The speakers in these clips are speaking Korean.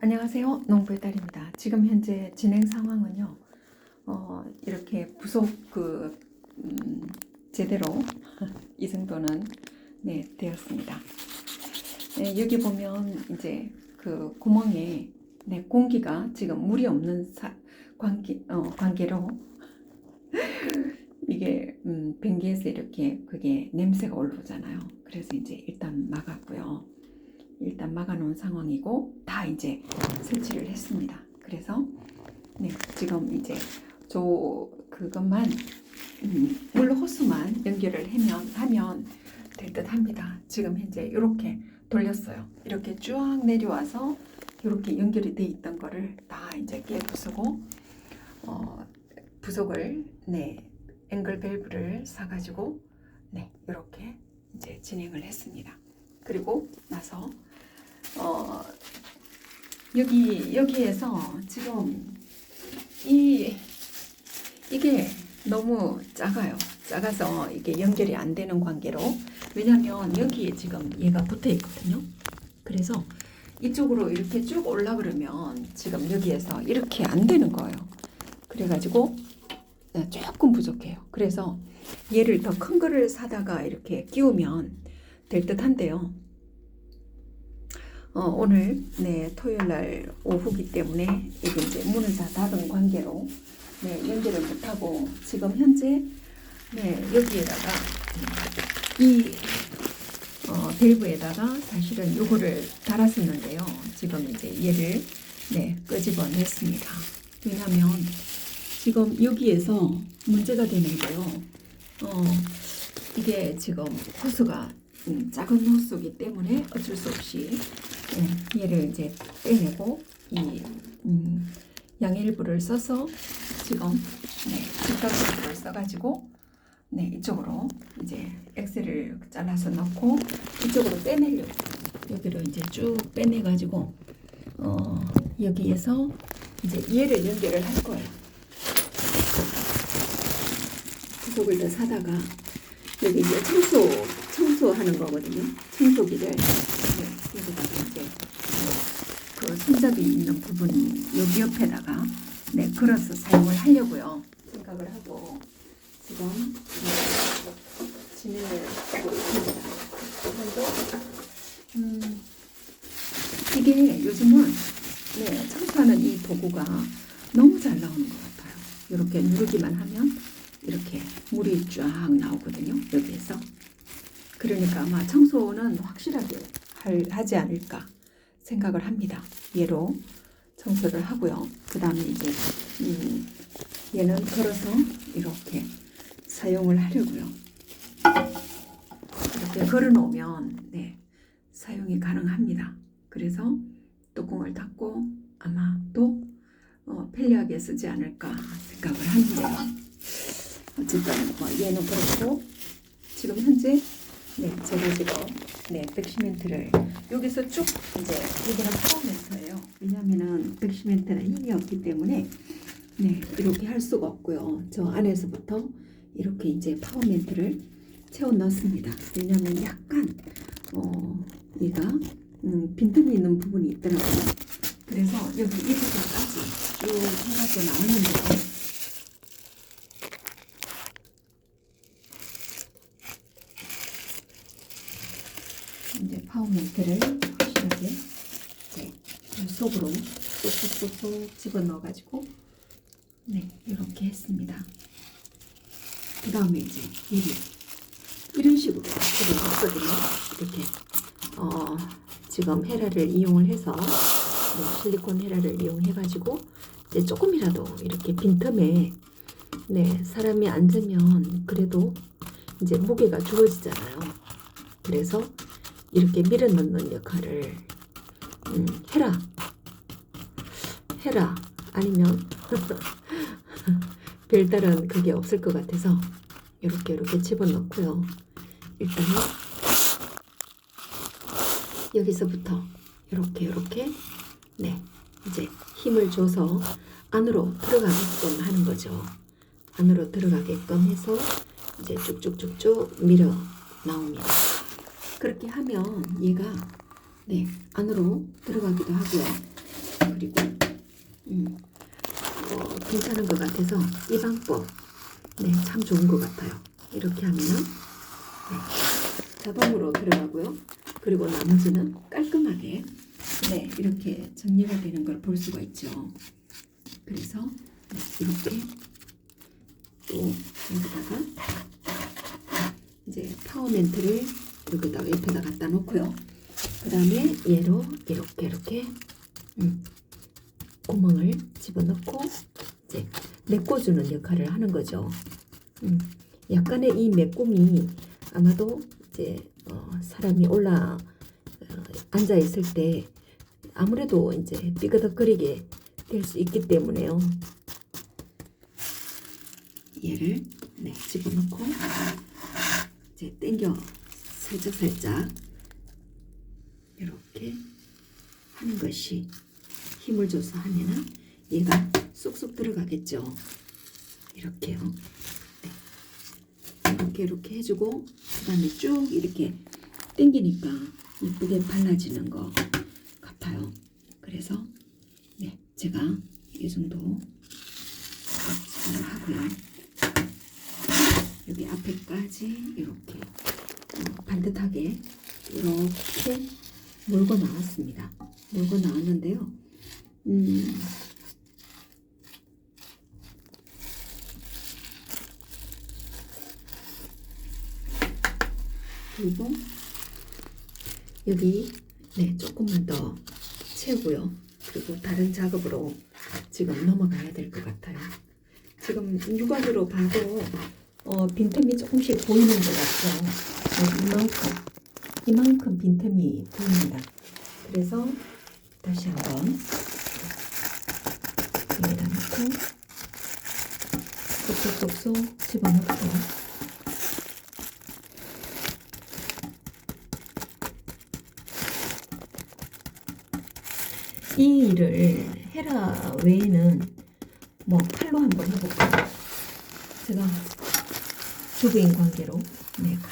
안녕하세요. 농부의 딸입니다. 지금 현재 진행 상황은요. 어, 이렇게 부속 그 음, 제대로 이 정도는 네, 되었습니다. 네, 여기 보면 이제 그 구멍에 네, 공기가 지금 물이 없는 사, 관계, 어, 관계로 이게 음, 변기에서 이렇게 그게 냄새가 올라오잖아요. 그래서 이제 일단 막았고요. 일단 막아놓은 상황이고 다 이제 설치를 했습니다. 그래서 네, 지금 이제 저 그것만 음, 물 호스만 연결을 하면 하면 될 듯 합니다. 지금 현재 이렇게 돌렸어요. 이렇게 쭉 내려와서 이렇게 연결이 돼 있던 거를 다 이제 깨 부수고 어, 부속을 네 앵글 밸브를 사가지고 네 이렇게 이제 진행을 했습니다. 그리고 나서 어, 여기 여기에서 지금 이 이게 너무 작아요. 작아서 이게 연결이 안 되는 관계로 왜냐하면 여기에 지금 얘가 붙어 있거든요. 그래서 이쪽으로 이렇게 쭉 올라 그러면 지금 여기에서 이렇게 안 되는 거예요. 그래가지고 네, 조금 부족해요. 그래서 얘를 더 큰 거를 사다가 이렇게 끼우면 될 듯한데요. 어, 오늘 네 토요일 날 오후기 때문에 이게 이제 문을 다 닫은 관계로 네 연결을 못하고 지금 현재 네 여기에다가 이 어, 밸브에다가 사실은 요거를 달았었는데요. 지금 이제 얘를 네 끄집어냈습니다. 왜냐하면 지금 여기에서 문제가 되는 게요. 어, 이게 지금 호스가 음, 작은 호스기 때문에 어쩔 수 없이 네, 얘를 이제 떼내고 이 음, 양일부를 써서 지금 네, 직각을 써가지고 네 이쪽으로 이제 엑셀을 잘라서 넣고 이쪽으로 빼내려고 여기로 이제 쭉 빼내가지고 어, 여기에서 이제 얘를 연결을 할 거예요. 구석을 더 사다가 여기 이제 청소 청소하는 거거든요. 청소기를 네, 여기다가 손잡이 있는 부분 여기 옆에다가 네 걸어서 사용을 하려고요 생각을 하고 지금 네, 진행을 하고 있습니다. 그런데 음, 이게 요즘은 네, 청소하는 이 도구가 너무 잘 나오는 것 같아요. 이렇게 누르기만 하면 이렇게 물이 쫙 나오거든요. 여기에서. 그러니까 아마 청소는 확실하게 할, 하지 않을까 생각을 합니다. 얘로 청소를 하고요. 그 다음에 이제 음, 얘는 걸어서 이렇게 사용을 하려고요. 이렇게 걸어 놓으면 네, 사용이 가능합니다. 그래서 뚜껑을 닫고 아마 또 어, 편리하게 쓰지 않을까 생각을 하는데요. 어쨌든 뭐 얘는 그렇고 지금 현재 네 제가 지금 네 백시멘트를 여기서 쭉 이제 여기는 파워멘트예요. 왜냐하면은 백시멘트는 힘이 없기 때문에 네 이렇게 할 수가 없고요. 저 안에서부터 이렇게 이제 파워멘트를 채워 넣습니다. 왜냐하면 약간 어 얘가 음, 빈틈이 있는 부분이 있더라고요. 그래서 여기 이 부분까지 쭉 해가지고 나왔는데 이제 파워멘트를 확실하게 이제 이 속으로 쏙쏙쏙쏙 집어 넣어가지고 네 이렇게 했습니다. 그 다음에 이제 얘를 이런 식으로 집어 넣었거든요. 이렇게 어 지금 헤라를 이용을 해서 네, 실리콘 헤라를 이용해가지고 이제 조금이라도 이렇게 빈틈에 네 사람이 앉으면 그래도 이제 무게가 주어지잖아요. 그래서 이렇게 밀어 넣는 역할을 음, 해라. 해라. 아니면 별다른 그게 없을 것 같아서 이렇게 이렇게 집어넣고요. 일단은 여기서부터 이렇게 이렇게 네 이제 힘을 줘서 안으로 들어가게끔 하는 거죠. 안으로 들어가게끔 해서 이제 쭉쭉쭉쭉 밀어 나옵니다. 그렇게 하면 얘가 네 안으로 들어가기도 하고요. 그리고 음, 어, 괜찮은 것 같아서 이 방법 네, 참 좋은 것 같아요. 이렇게 하면은 네, 자동으로 들어가고요. 그리고 나머지는 깔끔하게 네, 이렇게 정리가 되는 걸 볼 수가 있죠. 그래서 네, 이렇게 또 여기다가 이제 파워멘트를 여기다가 옆에다 갖다 놓고요. 그 다음에 얘로 이렇게 이렇게 음, 구멍을 집어넣고 이제 메꿔주는 역할을 하는 거죠. 음, 약간의 이 메꿈이 아마도 이제 어, 사람이 올라 어, 앉아 있을 때 아무래도 이제 삐그덕거리게 될 수 있기 때문에요. 얘를 네, 집어넣고 이제 당겨 살짝 살짝 이렇게 하는 것이 힘을 줘서 하면은 얘가 쏙쏙 들어가겠죠. 이렇게요. 네. 이렇게 이렇게 해주고 그다음에 쭉 이렇게 당기니까 예쁘게 발라지는 것 같아요. 그래서 네 제가 이 정도 잘 하고요. 여기 앞에까지 이렇게 어, 반듯하게 이렇게 몰고 나왔습니다. 몰고 나왔는데요. 음, 그리고 여기 네 조금만 더 채우고요. 그리고 다른 작업으로 지금 넘어가야 될 것 같아요. 지금 육안으로 봐도 어, 빈틈이 조금씩 보이는 것 같죠. 네, 이만큼 이만큼 빈틈이 보입니다. 그래서 다시 한번 여기다 놓고 쏙쏙쏙쏙 집어넣고 이 일을 헤라 외에는 뭐 칼로 한번 해볼까요? 제가 주부인 관계로 네,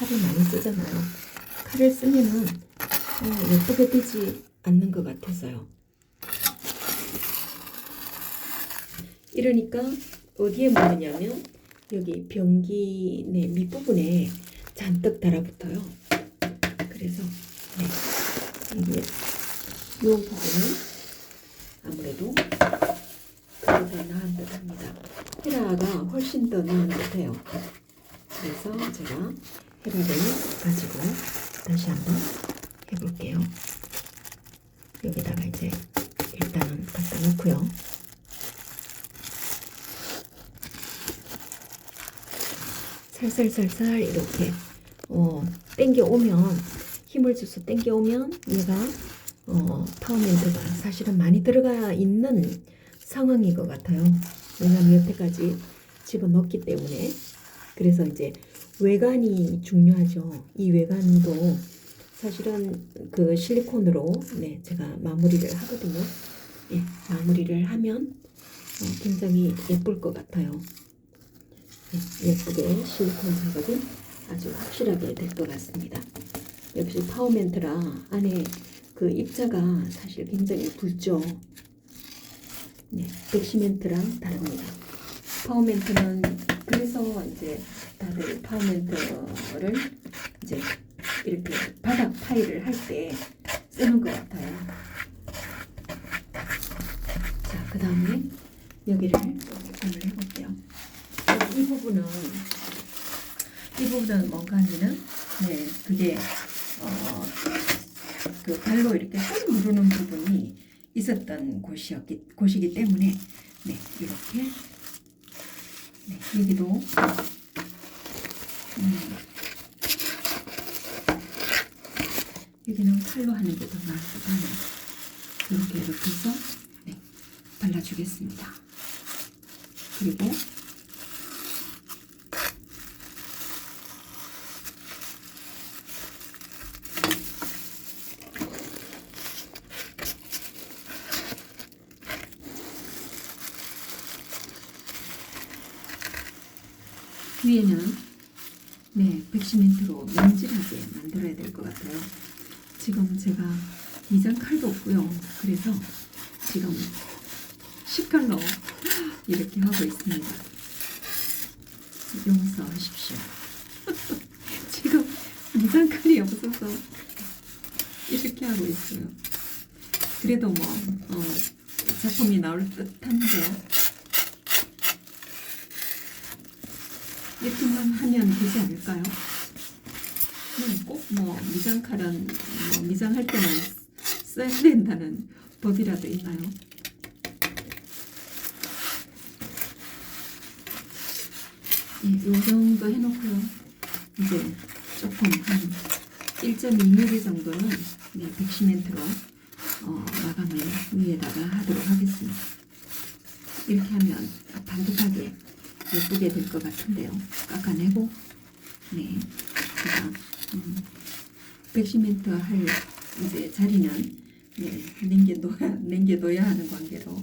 칼을 많이 쓰잖아요. 칼을 쓰면은 어, 예쁘게 되지 않는 것 같아서요. 이러니까 어디에 묻느냐면 여기 변기 네, 밑부분에 잔뜩 달아붙어요. 그래서 네, 이게 이 부분은 아무래도 더 나은 듯 합니다. 헤라가 훨씬 더 나은 듯 해요. 그래서 제가 헤라를 가지고 다시 한번 해볼게요. 여기다가 이제 일단은 갖다 놓고요. 살살살살 이렇게 어, 땡겨 오면 힘을 줘서 땡겨 오면 얘가 어, 파워멘트가 사실은 많이 들어가 있는 상황인 것 같아요. 왜냐하면 여태까지 집어넣기 때문에 그래서 이제 외관이 중요하죠. 이 외관도 사실은 그 실리콘으로 네 제가 마무리를 하거든요. 예, 마무리를 하면 어, 굉장히 예쁠 것 같아요. 예, 예쁘게 실리콘 작업이 아주 확실하게 될 것 같습니다. 역시 파워멘트라 안에 그 입자가 사실 굉장히 굵죠. 네, 백시멘트랑 다릅니다. 파워멘트는 그래서 이제 다들 파워멘트를 이제 이렇게 바닥 타일을 할 때 쓰는 것 같아요. 자, 그 다음에 여기를 오늘 해볼게요. 이 부분은 이 부분은 뭔가 하면은 네 그게 어, 그 발로 이렇게 쏙 누르는 부분이 있었던 곳이었기 곳이기 때문에 네 이렇게 네 여기도 음, 여기는 칼로 하는 게 더 나을 것 같아요. 이렇게 이렇게 해서 네 발라주겠습니다. 그리고 위에는 네 백시멘트로 명질하게 만들어야 될 것 같아요. 지금 제가 이장 칼도 없고요. 그래서 지금 10칼로 이렇게 하고 있습니다. 용서하십시오. 지금 미장칼이 없어서 이렇게 하고 있어요. 그래도 뭐 어, 작품이 나올 듯한데 이렇게만 하면 되지 않을까요? 꼭뭐 미장칼은 뭐 미장할 때만 써야 된다는 법이라도 있나요? 예, 요 정도 해놓고요. 이제 조금 한 1.2mm 정도는 네, 백시멘트로 어, 마감을 위에다가 하도록 하겠습니다. 이렇게 하면 반듯하게 예쁘게 될 것 같은데요. 깎아내고 네, 제가 음, 백시멘트 할 이제 자리는 네, 남겨둬야, 남겨둬야 하는 관계로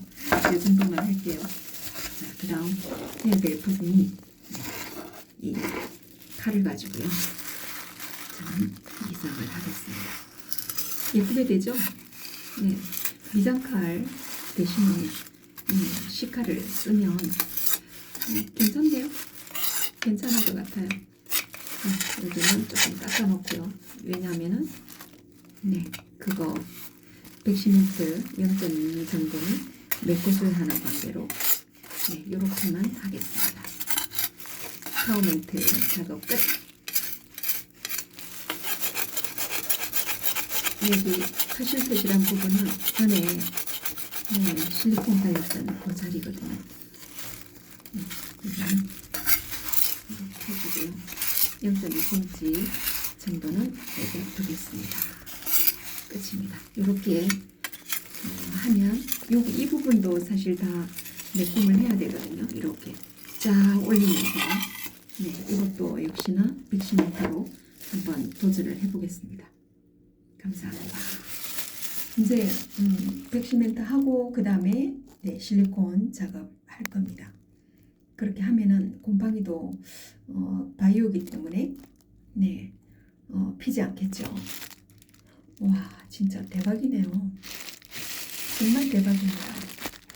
이 정도만 할게요. 자, 그 다음 해야 될 부분이 이 칼을 가지고요. 자, 미장을 하겠습니다. 예쁘게 되죠? 네, 미장칼 대신에 음, 시칼을 쓰면 네, 괜찮네요. 괜찮을 것 같아요. 네, 여기는 조금 깎아놓고요. 왜냐하면은 네 그거 백시멘트 0.2 정도는 메꽃을 하는 관계로 네 이렇게만 하겠습니다. 파워 멘트 작업 끝. 여기 터실터실한 부분은 전에 네, 실리콘 발랐던 그 자리거든요. 이렇게 해주고요. 0.2cm 정도는 여기에 두겠습니다. 끝입니다. 이렇게 어, 하면 여기 이 부분도 사실 다 매꿈을 해야 되거든요. 이렇게 쫙 올리면서 네, 이것도 역시나 빅시멘트로 한번 도전을 해보겠습니다. 감사합니다. 이제 음, 백시멘트 하고 그 다음에 네, 실리콘 작업할 겁니다. 그렇게 하면은 곰팡이도 어, 바이오기 때문에 네 어, 피지 않겠죠. 와 진짜 대박이네요. 정말 대박입니다.